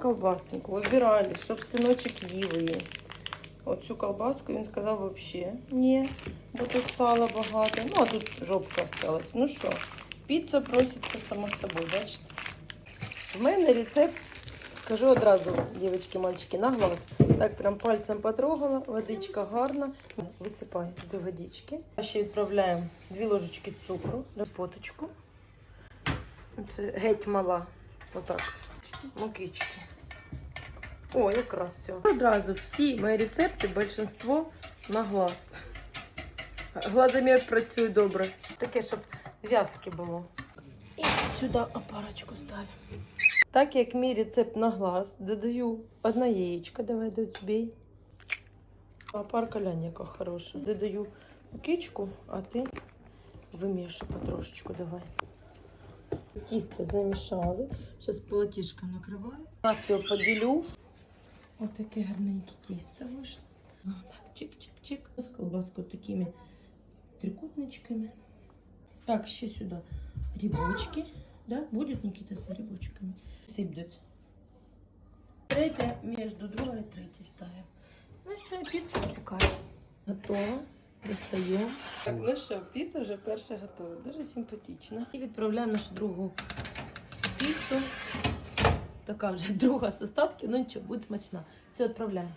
Колбасеньку вибирали, щоб синочок їв її. Оцю колбаску він сказав взагалі ні, бо тут сала багато. Ну, а тут жопка осталась. Ну що, піца проситься само собою, бачите? В мене рецепт, скажу одразу, дівчатки, мальчики, на глаз. Так прям пальцем потрогала, водичка гарна. Висипаю до водички. Ще відправляємо дві ложечки цукру до поточку. Це геть мала. Отак. Мукички. О, якраз все. Одразу всі мої рецепти, більшинство на глаз. Глазомір працює добре. Таке, щоб в'язки було. І сюди опарочку ставимо. Так як мій рецепт на глаз, додаю одне яєчко, давай доцбій. А парка глянь, хороша. Додаю кичку, а ти вимішуй потрошечку давай. Тісто замішали. Зараз полотішком накриваю. Так його поділю. Ось таке гарненьке тісто вийшло. Ну, так, чик-чик-чик. З колбаскою такими трикутничками. Так, ще сюди грибочки. Да? Будуть, Никита, з грибочками? Сипдуть. Третє між другою і третє ставимо. Ну все, піца запікає. Готова. Достаємо. Так, ну що, піца вже перша готова. Дуже симпатична. І відправляємо нашу другу піцу. Така вже друга з остатків, ну нічого, буде смачна. Все, відправляємо.